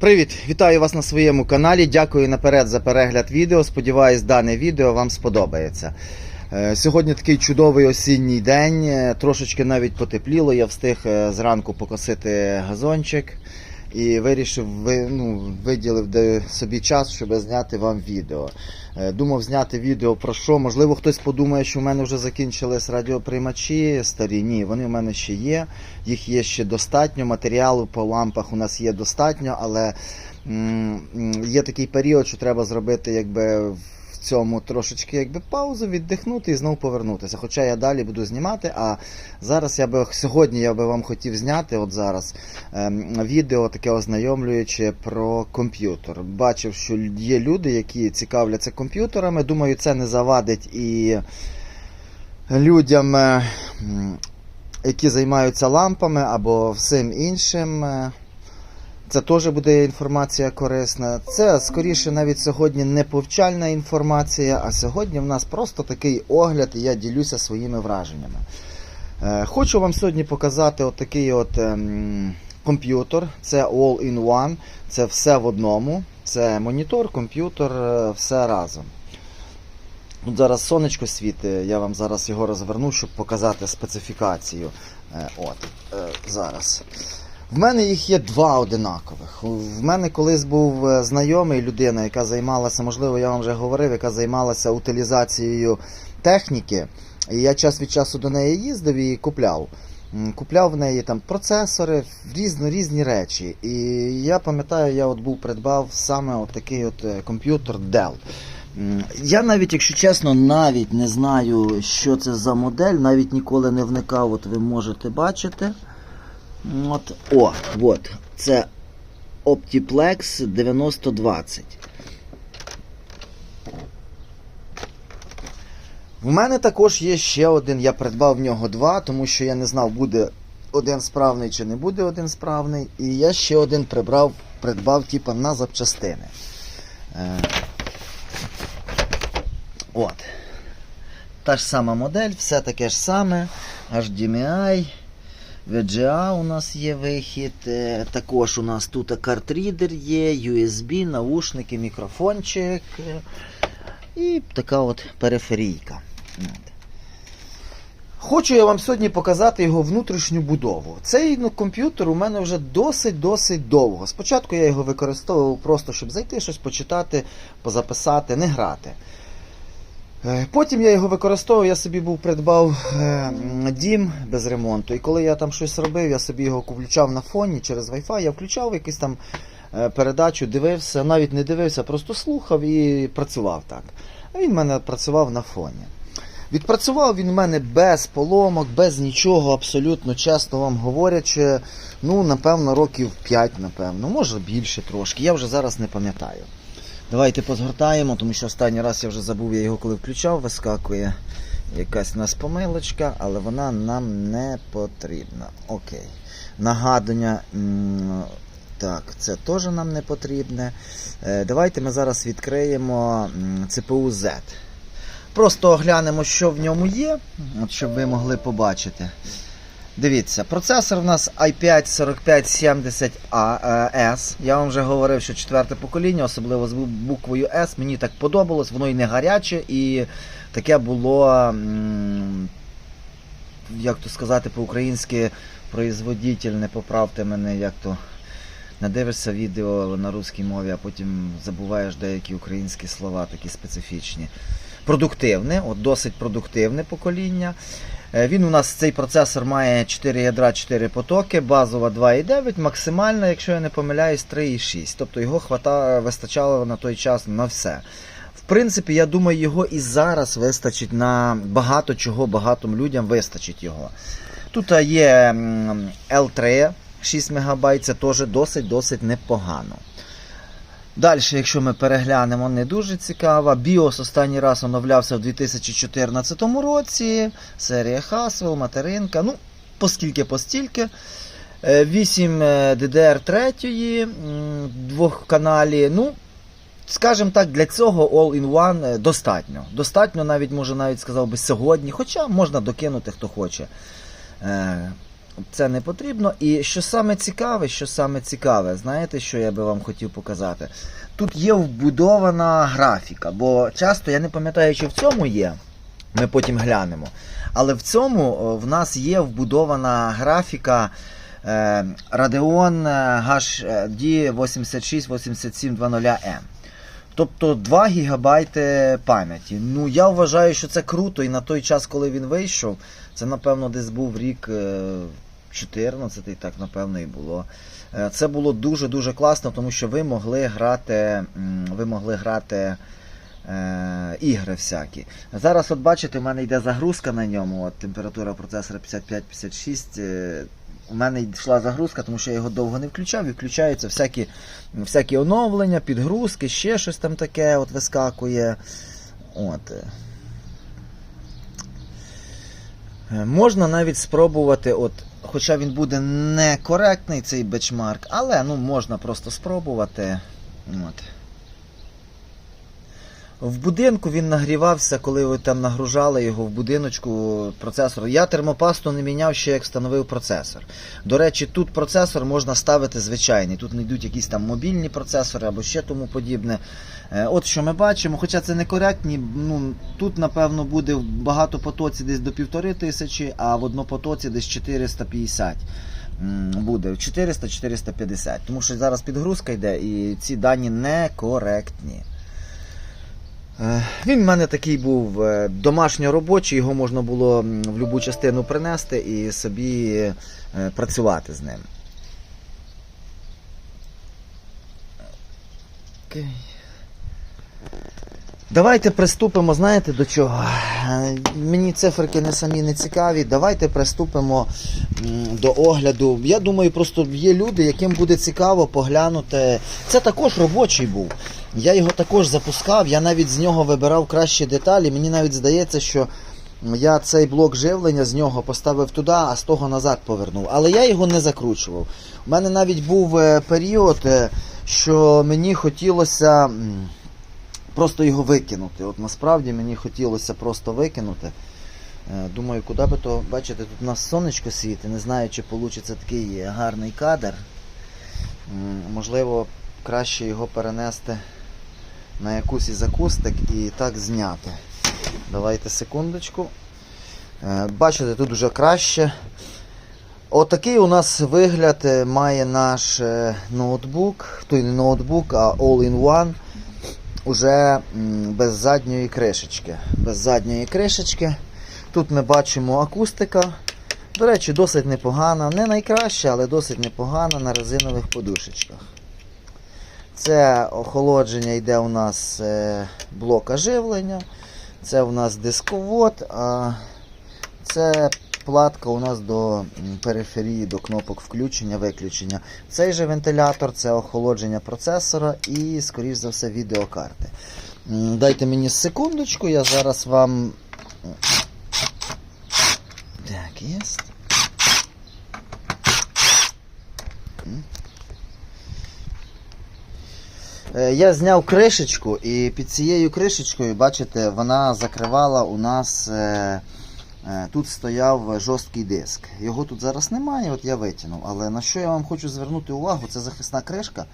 Привіт, вітаю вас на своєму каналі. Дякую наперед за перегляд відео. Сподіваюсь, дане відео вам сподобається. Е, Сьогодні такий чудовий осінній день. е, Трошечки навіть потепліло. Я встиг е, зранку покосити газончик і вирішив ви- ну, виділив собі час, щоб зняти вам відео. Е, Думав зняти відео про що. Можливо, хтось подумає, що в мене вже закінчились радіоприймачі старі. Ні, вони в мене ще є. Їх є ще достатньо. Матеріалу по лампах у нас є достатньо, але є такий період, що треба зробити якби. Цьому трошечки якби паузу, віддихнути і знову повернутися. Хоча я далі буду знімати. А зараз я би сьогодні я би вам хотів зняти, от зараз ем, відео таке ознайомлююче про комп'ютер. Бачив, що є люди, які цікавляться комп'ютерами. Думаю, це не завадить і людям, е, які займаються лампами або всім іншим. Це теж буде інформація корисна. Це скоріше навіть сьогодні не повчальна інформація, а сьогодні в нас просто такий огляд, і я ділюся своїми враженнями. Е, Хочу вам сьогодні показати от такий от ем, комп'ютер. Це all-in-one, це все в одному. Це монітор, комп'ютер, е, все разом. Тут зараз сонечко світить, я вам зараз його розверну, щоб показати специфікацію. Е, От, зараз. В мене їх є два одинакових. В мене колись був е, знайомий людина, яка займалася, можливо, я вам вже говорив, яка займалася утилізацією техніки. І я час від часу до неї їздив і купляв. Купляв в неї там процесори, різні, різні речі. І я пам'ятаю, я от був придбав саме от такий от е, комп'ютер Dell. Я навіть, якщо чесно, навіть не знаю, що це за модель, навіть ніколи не вникав, от ви можете бачити. От, о, от, це Optiplex 9020. В мене також є ще один, я придбав в нього два, тому що я не знав, буде один справний чи не буде один справний. І я ще один прибрав, придбав типа, на запчастини. Е, от. Та ж сама модель, все таке ж саме. HDMI. VGA у нас є вихід. е, Також у нас тут картрідер є, USB, наушники, мікрофончик. е, І така от периферійка. Хочу я вам сьогодні показати його внутрішню будову. Цей ну, комп'ютер у мене вже досить-досить довго. Спочатку я його використовував просто, щоб зайти, щось почитати, позаписати, не грати. Е, Потім я його використовував, я собі був придбав е, дім без ремонту. І коли я там щось робив, я собі його включав на фоні через Wi-Fi, я включав якусь там е, передачу, дивився, навіть не дивився, просто слухав і працював так. А він в мене працював на фоні. Відпрацював він у мене без поломок, без нічого, абсолютно чесно вам говорячи, ну, напевно, років 5, напевно, може більше трошки. Я вже зараз не пам'ятаю. Давайте позгортаємо, тому що останній раз я вже забув, я його коли включав, вискакує якась у нас помилочка, але вона нам не потрібна. Окей. Нагадування. м, Так, це теж нам не потрібне. Е, Давайте ми зараз відкриємо CPU Z. Просто оглянемо, що в ньому є, щоб ви могли побачити. Дивіться, процесор в нас i5 4570AS. Я вам вже говорив, що четверте покоління, особливо з буквою S, мені так подобалось, воно і не гаряче, і таке було, як то сказати по-українськи, производительне, поправте мене, як то. Надивишся відео на русській мові, а потім забуваєш деякі українські слова, такі специфічні. Продуктивне, от досить продуктивне покоління. Е, Він у нас цей процесор має 4 ядра, 4 потоки, базова 2,9, максимальна, якщо я не помиляюсь, 3,6. Тобто його хвата, вистачало на той час на все. В принципі, я думаю, його і зараз вистачить на багато чого, багатим людям вистачить його. Тут є L3 6 МБ, це теж досить-досить непогано. Далі, якщо ми переглянемо, не дуже цікаво. BIOS останній раз оновлявся у 2014 році. Серія Haswell, материнка. Ну, поскільки постільки. Е, 8 DDR3, двох каналі. Ну, скажімо так, для цього all-in-one е, достатньо. Достатньо, навіть, може, навіть сказав би сьогодні, хоча можна докинути, хто хоче. Е, Це не потрібно. І що саме цікаве, що саме цікаве, знаєте, що я би вам хотів показати? Тут є вбудована графіка, бо часто я не пам'ятаю, чи в цьому є. Ми потім глянемо. Але в цьому в нас є вбудована графіка е, Radeon е, HD 868720M. Тобто 2 ГБ пам'яті. Ну, я вважаю, що це круто, і на той час, коли він вийшов, це, напевно, десь був рік е, 14, так, напевно, і було. Е, Це було дуже-дуже класно, тому що ви могли грати, ви могли грати е, ігри всякі. Зараз, от бачите, в мене йде загрузка на ньому. От, температура процесора 55-56. е, У мене йшла загрузка, тому що я його довго не включав, і включаються всякі, всякі оновлення, підгрузки, ще щось там таке от вискакує. От. Е. Можна навіть спробувати, от, хоча він буде некоректний, цей бечмарк, але ну, можна просто спробувати. От. В будинку він нагрівався, коли ви там нагружали його в будиночку процесор. Я термопасту не міняв ще як встановив процесор. До речі, тут процесор можна ставити звичайний. Тут не йдуть якісь там мобільні процесори або ще тому подібне. Е, От що ми бачимо, хоча це не коректні, ну тут напевно буде в багатопотоці десь до півтори тисячі, а в однопотоці десь 450 буде 400-450. Тому що зараз підгрузка йде і ці дані некоректні. Е, Він в мене такий був е, домашньо-робочий, його можна було в будь-яку частину принести і собі е, працювати з ним. Окей. Давайте приступимо, знаєте до чого? Мені циферки не самі не цікаві. Давайте приступимо до огляду. Я думаю, просто є люди, яким буде цікаво поглянути. Це також робочий був. Я його також запускав, я навіть з нього вибирав кращі деталі. Мені навіть здається, що я цей блок живлення з нього поставив туди, а з того назад повернув. Але я його не закручував. У мене навіть був е, період, е, що мені хотілося просто його викинути. От насправді мені хотілося просто викинути. Е, Думаю, куди би то, бачите, тут у нас сонечко світить, не знаю, чи вийде такий гарний кадр. Можливо, краще його перенести на якусь із акустик і так зняти. Давайте секундочку. Е, Бачите, тут вже краще. Отакий у нас вигляд е, має наш ноутбук, той не ноутбук, а All-in-One. Уже без задньої кришечки. Без задньої кришечки. Тут ми бачимо акустика. До речі, досить непогана. Не найкраща, але досить непогана на резинових подушечках. Це охолодження йде у нас е, блока живлення. Це у нас дисковод, а це платка у нас до периферії, до кнопок включення-виключення. Цей же вентилятор це охолодження процесора і, скоріш за все, відеокарти. Дайте мені секундочку, я зараз вам. Так, є. Е, Я зняв кришечку, і під цією кришечкою, бачите, вона закривала у нас. Е, тут стояв жорсткий диск. Його тут зараз немає, от я витягнув. Але на що я вам хочу звернути увагу, це захисна кришка.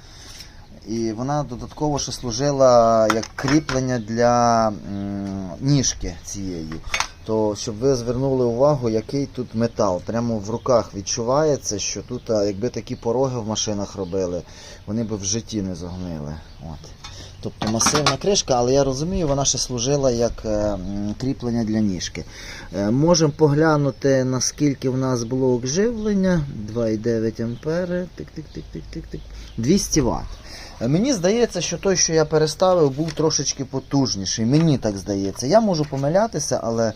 І вона додатково ще служила як кріплення для ніжки цієї. То щоб ви звернули увагу, який тут метал. Прямо в руках відчувається, що тут, якби такі пороги в машинах робили, вони б в житті не зогнили. От. Тобто масивна кришка, але я розумію, вона ще служила як е, кріплення для ніжки. Е, можемо поглянути, наскільки в нас блок живлення. 2,9 ампери. Тик-тик-тик-тик-тик-тик. 200 Вт. Мені здається, що той, що я переставив, був трошечки потужніший. Мені так здається. Я можу помилятися, але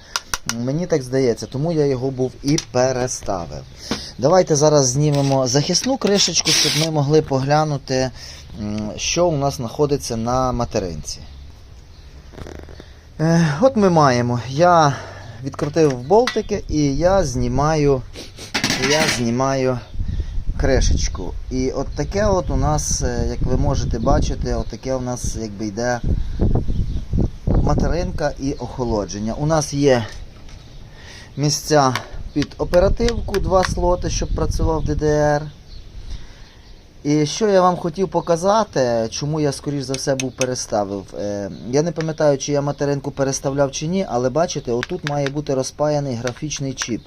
мені так здається, тому я його був і переставив. Давайте зараз знімемо захисну кришечку, щоб ми могли поглянути, що у нас знаходиться на материнці. Е, От ми маємо. Я відкрутив болтики і я знімаю, я знімаю кришечку. І от таке от у нас, е, як ви можете бачити, от таке у нас якби йде материнка і охолодження. У нас є місця під оперативку два слоти, щоб працював DDR. І що я вам хотів показати, чому я, скоріш за все, був переставив. Е, я не пам'ятаю, чи я материнку переставляв чи ні, але бачите, отут має бути розпаяний графічний чіп.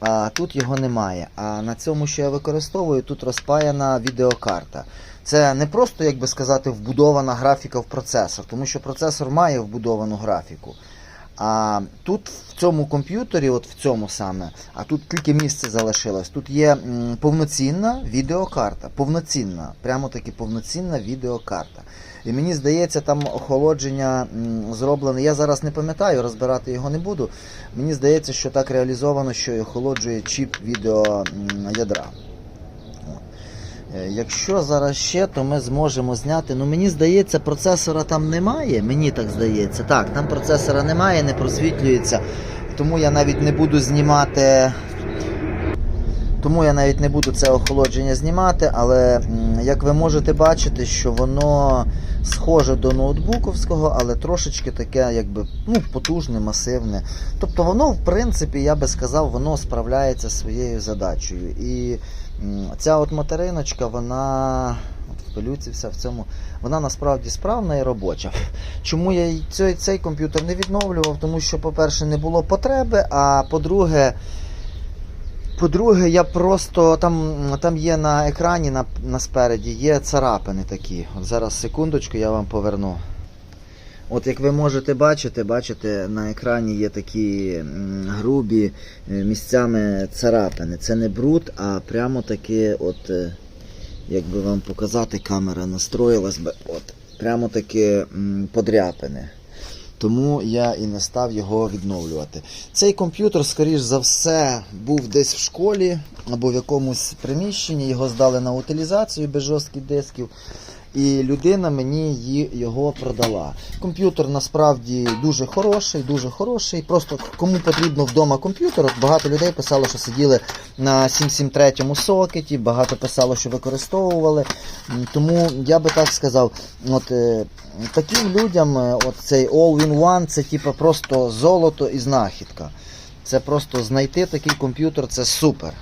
А тут його немає. А на цьому, що я використовую, тут розпаяна відеокарта. Це не просто, як би сказати, вбудована графіка в процесор, тому що процесор має вбудовану графіку. А тут в цьому комп'ютері, от в цьому саме, а тут тільки місце залишилось. Тут є повноцінна відеокарта. Повноцінна, прямо таки повноцінна відеокарта. І мені здається, там охолодження зроблене. Я зараз не пам'ятаю, розбирати його не буду. Мені здається, що так реалізовано, що охолоджує чіп відеоядра. Е, Якщо зараз ще, то ми зможемо зняти. Ну мені здається, процесора там немає. Мені так здається. Так, там процесора немає, не просвітлюється. Тому я навіть не буду знімати. Тому я навіть не буду це охолодження знімати, але як ви можете бачити, що воно схоже до ноутбуковського, але трошечки таке, якби ну, потужне, масивне. Тобто воно, в принципі, я би сказав, воно справляється своєю задачею. І ця от материночка, вона в пилюці вся в цьому, вона насправді справна і робоча. Чому я цей, цей комп'ютер не відновлював? Тому що, по-перше, не було потреби, а по-друге. По-друге, я просто там, там є на екрані на, на спереді є царапини такі. От зараз секундочку, я вам поверну. От як ви можете бачити, бачите, на екрані є такі грубі е, місцями царапини. Це не бруд, а прямо таки, от, е, як би вам показати, камера настроїлась би, от, прямо таки подряпини. Тому я і не став його відновлювати. Цей комп'ютер, скоріш за все, був десь в школі або в якомусь приміщенні. Його здали на утилізацію без жорстких дисків. І людина мені його продала. Комп'ютер насправді дуже хороший, дуже хороший. Просто кому потрібно вдома комп'ютер, от багато людей писало, що сиділи на 773 сокеті, багато писало, що використовували. Тому я би так сказав, от е, таким людям е, от цей All-in-One це типу просто золото і знахідка. Це просто знайти такий комп'ютер це супер.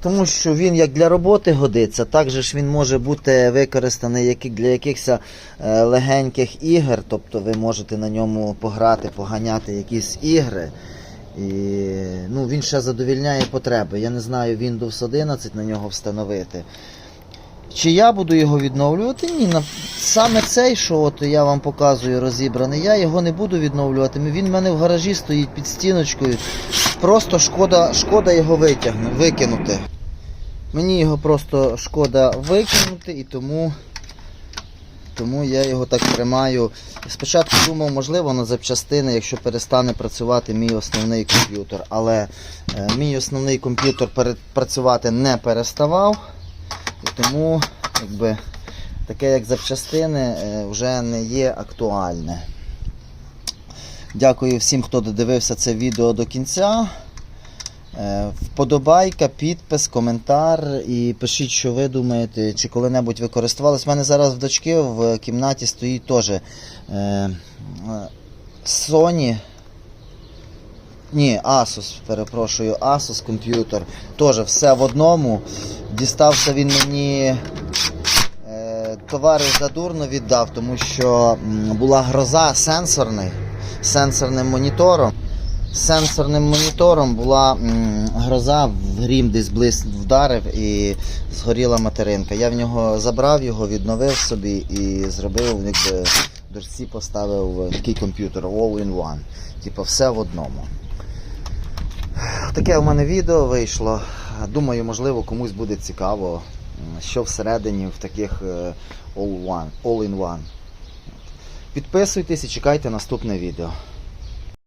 Тому що він як для роботи годиться, так же ж він може бути використаний для якихось е, легеньких ігор, тобто ви можете на ньому пограти, поганяти якісь ігри. І ну, він ще задовільняє потреби. Я не знаю Windows 11 на нього встановити. Чи я буду його відновлювати? Ні. Саме цей, що от я вам показую розібраний, я його не буду відновлювати. Він в мене в гаражі стоїть під стіночкою. Просто шкода, шкода його витягнути, викинути. Мені його просто шкода викинути і тому, тому я його так тримаю. Спочатку думав, можливо, на запчастини, якщо перестане працювати мій основний комп'ютер. Але е, мій основний комп'ютер працювати не переставав. І тому якби, таке як запчастини е, вже не є актуальне. Дякую всім, хто додивився це відео до кінця. Е, Вподобайка, підпис, коментар і пишіть, що ви думаєте, чи коли-небудь ви користувались. У мене зараз в дочки в кімнаті стоїть теж е, Sony. Ні, Asus, перепрошую, Asus комп'ютер. Теж все в одному. Дістався він мені. Е, товариш задурно віддав, тому що була гроза сенсорний, сенсорним монітором. Сенсорним монітором була гроза, в грім десь близь вдарив і згоріла материнка. Я в нього забрав його, відновив собі і зробив, якби дочці поставив такий комп'ютер all-in-one. Типу все в одному. Таке у мене відео вийшло. Думаю, можливо, комусь буде цікаво, що всередині в таких е, all-in-one. Підписуйтесь і чекайте наступне відео.